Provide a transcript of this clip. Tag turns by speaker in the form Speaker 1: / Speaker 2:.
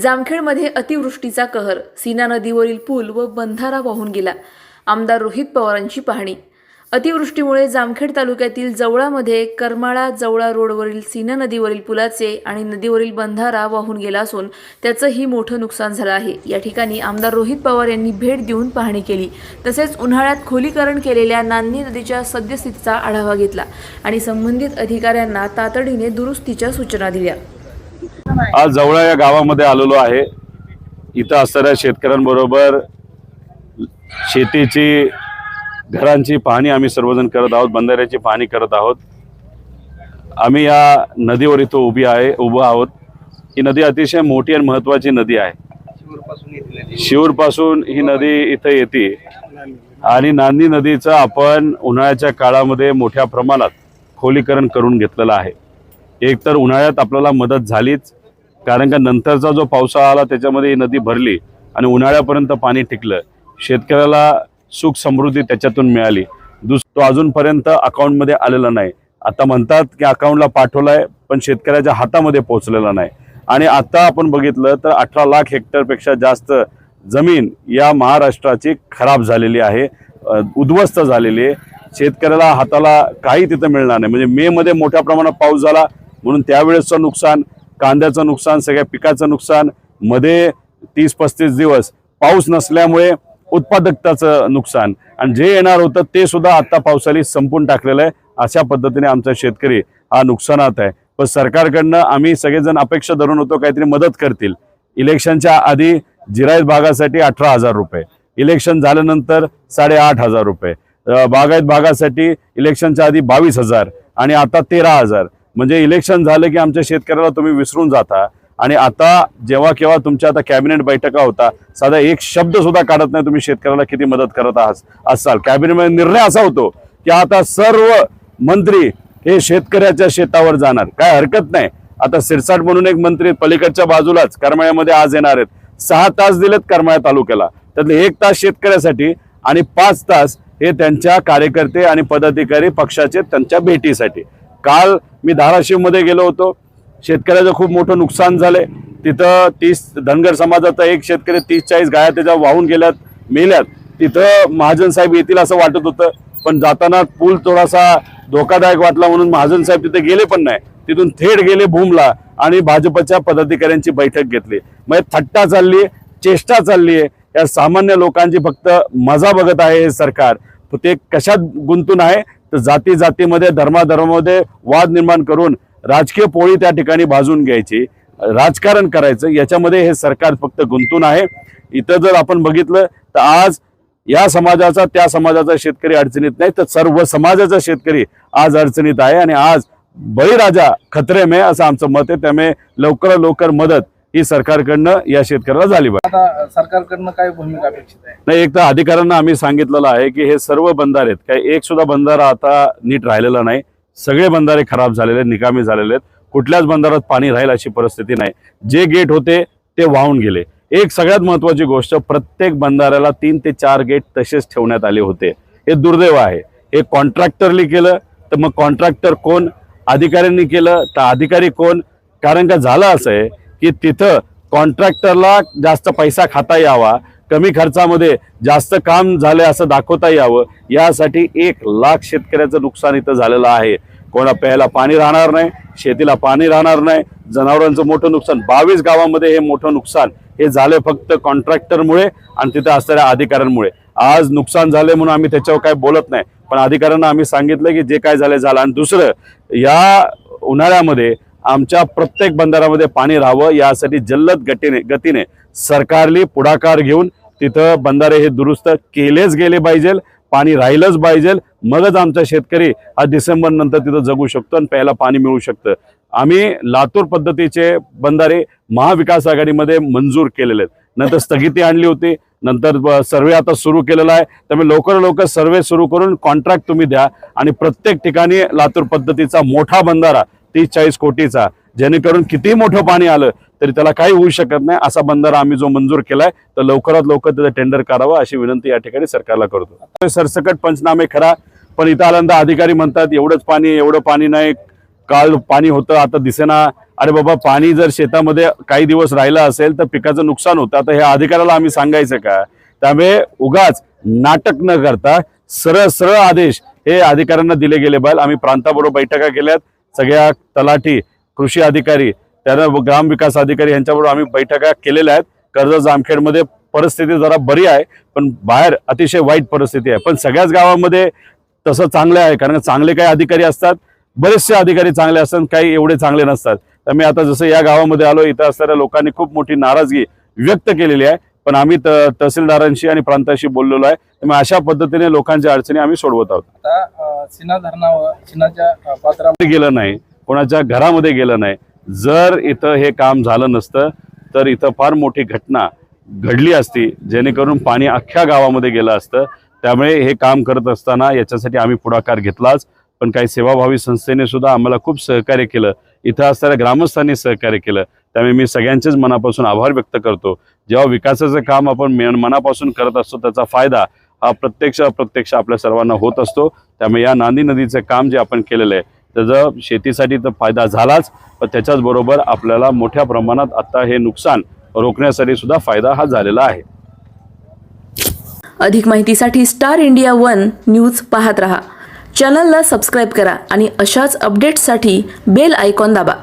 Speaker 1: जामखेडमध्ये अतिवृष्टीचा कहर. सीना नदीवरील पूल व बंधारा वाहून गेला. आमदार रोहित पवारांची पाहणी. अतिवृष्टीमुळे जामखेड तालुक्यातील जवळामध्ये करमाळा जवळा रोडवरील सीना नदीवरील पुलाचे आणि नदीवरील बंधारा वाहून गेला असून त्याचंही मोठं नुकसान झालं आहे. या ठिकाणी आमदार रोहित पवार यांनी भेट देऊन पाहणी केली. तसेच उन्हाळ्यात खोलीकरण केलेल्या नान्नी नदीच्या सद्यस्थितीचा आढावा घेतला आणि संबंधित अधिकाऱ्यांना तातडीने दुरुस्तीच्या सूचना दिल्या.
Speaker 2: आज जवळा या गावामध्ये आलेलो आहे. इथं असणाऱ्या शेतकऱ्यांबरोबर शेतीची घरांची पाहणी आम्ही सर्वजण करत आहोत बंधाऱ्याची पाहणी करत आहोत. आम्ही या नदीवर इथं उभी आहे उभं आहोत. ही नदी अतिशय मोठी आणि महत्त्वाची नदी आहे. शिवरपासून ही नदी इथं येते. आणि नांदी नदीचं आपण उन्हाळ्याच्या काळामध्ये मोठ्या प्रमाणात खोलीकरण करून घेतलेलं आहे. एक तर उन्हाळ्यात आपल्याला मदत झालीच कारण का नंतरचा जो पावसाळा आला त्याच्यामध्ये ही नदी भरली आणि उन्हाळ्यापर्यंत पाणी टिकलं. शेतकऱ्याला सुख समृद्धी त्याच्यातून मिळाली. दुस तो अजूनपर्यंत अकाउंटमध्ये आलेला नाही. आता म्हणतात की अकाउंटला पाठवलाय पण शेतकऱ्याच्या हातामध्ये पोहोचलेला नाही. आणि आता आपण बघितलं तर अठरा लाख हेक्टरपेक्षा जास्त जमीन या महाराष्ट्राची खराब झालेली आहे उद्ध्वस्त झालेली आहे. शेतकऱ्याला हाताला काही तिथं मिळणार नाही. म्हणजे मेमध्ये मोठ्या प्रमाणात पाऊस झाला म्हणून त्यावेळेसचं नुकसान कांद्याचं नुकसान सगळ्या पिकाचं नुकसानमध्ये तीस पस्तीस दिवस पाऊस नसल्यामुळे उत्पादकताचं नुकसान. आणि जे येणार होतं ते सुद्धा आत्ता पावसाळी संपून टाकलेलं आहे. अशा पद्धतीने आमचा शेतकरी हा नुकसानात आहे. पण सरकारकडनं आम्ही सगळेजण अपेक्षा धरून होतो काहीतरी मदत करतील. इलेक्शनच्या आधी जिरायत भागासाठी अठरा हजार रुपये. इलेक्शन झाल्यानंतर साडेआठ हजार रुपये. बागायत भागासाठी इलेक्शनच्या आधी बावीस हजार आणि आता तेरा हजार. म्हणजे इलेक्शन झालं की आमच्या शेतकऱ्याला तुम्ही विसरून जाता. आणि आता जेव्हा केव्हा तुमच्या आता कॅबिनेट बैठका होता साधा एक शब्द सुद्धा काढत नाही तुम्ही शेतकऱ्याला किती मदत करत आहात असाल कॅबिनेटमध्ये निर्णय असा होतो की आता सर्व मंत्री हे शेतकऱ्याच्या शेतावर जाणार. काय हरकत नाही. आता सिरसाट म्हणून एक मंत्री पलीकडच्या बाजूलाच करमाळ्यामध्ये आज येणार आहेत. सहा तास दिलेत करमाळ्या तालुक्याला. त्यातले एक तास शेतकऱ्यासाठी आणि पाच तास हे त्यांच्या कार्यकर्ते आणि पदाधिकारी पक्षाचे त्यांच्या भेटीसाठी. काल मी धाराशिवमध्ये गेलो होतो. शेतकऱ्याचं खूप मोठं नुकसान झालंय. तिथं तीस धनगर समाजाचा एक शेतकरी तीस चाळीस गाया त्याच्या वाहून गेल्यात मेल्यात. तिथं महाजन साहेब येतील असं वाटत होतं. पण जाताना पूल थोडासा धोकादायक वाटला म्हणून महाजन साहेब तिथे गेले पण नाही. तिथून थेट गेले भूमला आणि भाजपच्या पदाधिकाऱ्यांची बैठक घेतली. म्हणजे थट्टा चालली चेष्टा चालली आहे या सामान्य लोकांची फक्त मजा बघत आहे हे सरकार. ते कशात गुंतून आहे? तर जाती जातीमध्ये धर्माधर्मामध्ये वाद निर्माण करून राजकीय पोळी त्या ठिकाणी भाजून घ्यायची राजकारण करायचं याच्यामध्ये हे सरकार फक्त गुंतून आहे. इथं जर आपण बघितलं तर आज या समाजाचा त्या समाजाचा शेतकरी अडचणीत नाही तर सर्व समाजाचा शेतकरी आज अडचणीत आहे. आणि आज बळीराजा खतरे मे असं आमचं मत आहे. त्यामुळे लवकरात लवकर मदत ही सरकारकडनं या शेतकऱ्याला झाली पाहिजे.
Speaker 3: आता सरकारकडनं काय भूमिका अपेक्षित आहे?
Speaker 2: नाही एक तर अधिकाऱ्यांना आम्ही सांगितलेलं आहे की हे सर्व बंधारे आहेत. काही एक सुद्धा बंधारा आता नीट राहिलेला नाही. सगळे बंधारे खराब झालेले निकामी झालेले आहेत. कुठल्याच बंधारात पाणी राहील अशी परिस्थिती नाही. जे गेट होते ते वाहून गेले. एक सगळ्यात महत्वाची गोष्ट प्रत्येक बंधाऱ्याला तीन ते चार गेट तसेच ठेवण्यात आले होते. हे दुर्दैव आहे. हे कॉन्ट्रॅक्टरली केलं तर मग कॉन्ट्रॅक्टर कोण? अधिकाऱ्यांनी केलं तर अधिकारी कोण? कारण का झालं असं आहे की तिथं कॉन्ट्रॅक्टरला जास्त पैसा खाता यावा कमी खर्चामध्ये जास्त काम झालं असं दाखवता यावं यासाठी एक लाख शेतकऱ्याचं नुकसान इथं झालेलं आहे. कोणा प्यायला पाणी राहणार नाही शेतीला पाणी राहणार नाही जनावरांचं मोठं नुकसान बावीस गावामध्ये हे मोठं नुकसान. हे झालं फक्त कॉन्ट्रॅक्टरमुळे आणि तिथे असणाऱ्या अधिकाऱ्यांमुळे. आज नुकसान झाले म्हणून आम्ही त्याच्यावर काय बोलत नाही पण अधिकाऱ्यांना आम्ही सांगितलं की जे काय झालं झालं. आणि दुसरं या उन्हाळ्यामध्ये आमच्या प्रत्येक बंदरामध्ये पाणी राहावं यासाठी जल्लद गतीने गतीने सरकारली पुढाकार घेऊन तिथं बंधारे हे दुरुस्त केलेच गेले पाहिजे पाणी राहिलंच पाहिजे. मगच आमचा शेतकरी हा डिसेंबर नंतर तिथं जगू शकतो आणि प्यायला पाणी मिळू शकतं. आम्ही लातूर पद्धतीचे बंधारे महाविकास आघाडीमध्ये मंजूर केलेले आहेत. नंतर स्थगिती आणली होती नंतर सर्वे आता सुरू केलेला आहे. त्यामुळे लवकर लवकर सर्वे सुरू करून कॉन्ट्रॅक्ट तुम्ही द्या. आणि प्रत्येक ठिकाणी लातूर पद्धतीचा मोठा बंधारा तीस चाळीस कोटीचा. जेणेकरून कितीही मोठं पाणी आलं तरी त्याला काही होऊ शकत नाही. असा बंधारा आम्ही जो मंजूर केलाय तर लवकरात लवकर त्याचं टेंडर करावं अशी विनंती या ठिकाणी सरकारला करतो. सरसकट पंचनामे खरा पण इथं आल्यांदा अधिकारी म्हणतात एवढंच पाणी एवढं पाणी नाही. काल पाणी होतं आता दिसेना. अरे बाबा पाणी जर शेतामध्ये काही दिवस राहिलं असेल तर पिकाचं नुकसान होतं. आता ह्या अधिकाऱ्याला आम्ही सांगायचं का? त्यामुळे उगाच नाटक न करता सरळ सरळ आदेश हे अधिकाऱ्यांना दिले गेले पाहिजे आम्ही प्रांताबरोबर बैठका केल्यात. सगळ्या तलाठी कृषी अधिकारी त्यानं ग्रामविकास अधिकारी यांच्याबरोबर आम्ही बैठका केलेल्या आहेत. कर्ज जामखेडमध्ये परिस्थिती जरा बरी आहे पण बाहेर अतिशय वाईट परिस्थिती आहे. पण सगळ्याच गावामध्ये तसं चांगलं आहे कारण चांगले काही अधिकारी असतात बरेचसे अधिकारी चांगले असतात काही एवढे चांगले नसतात. तर मी आता जसं या गावामध्ये आलो इथं असणाऱ्या लोकांनी खूप मोठी नाराजगी व्यक्त केलेली आहे. पण आम्ही तहसीलदारांशी आणि प्रांताशी बोललेलो आहे. त्यामुळे अशा पद्धतीने लोकांच्या अडचणी आम्ही सोडवत आहोत.
Speaker 3: आता अं, सीना धरणावर सीनाच्या अं, पात्रा
Speaker 2: गेलं नाही. कोणाच्या घरामध्ये गेलं नाही. जर इथं हे काम झालं नसतं तर इथं फार मोठी घटना घडली असती जेणेकरून पाणी अख्ख्या गावामध्ये गेलं असतं. त्यामुळे हे काम करत असताना याच्यासाठी आम्ही पुढाकार घेतलाच. पण काही सेवाभावी संस्थेने सुद्धा आम्हाला खूप सहकार्य केलं. इथं असणाऱ्या ग्रामस्थांनी सहकार्य केलं. त्यामुळे मी सगळ्यांचेच मनापासून आभार व्यक्त करतो. जेव्हा विकासाचं काम आपण मेन मनापासून करत असतो त्याचा फायदा हा प्रत्यक्ष अप्रत्यक्ष आपल्या सर्वांना होत असतो. त्यामुळे या नांदी नदीचं काम जे आपण केलेलं आहे त्याचा शेतीसाठी तर फायदा झालाच पण त्याच्याच बरोबर आपल्याला मोठ्या प्रमाणात आता हे नुकसान रोखण्यासाठी सुद्धा फायदा हा झालेला आहे.
Speaker 1: अधिक माहितीसाठी स्टार इंडिया वन न्यूज पाहत रहा. चॅनलला सबस्क्राईब करा आणि अशाच अपडेट्ससाठी बेल आयकॉन दाबा.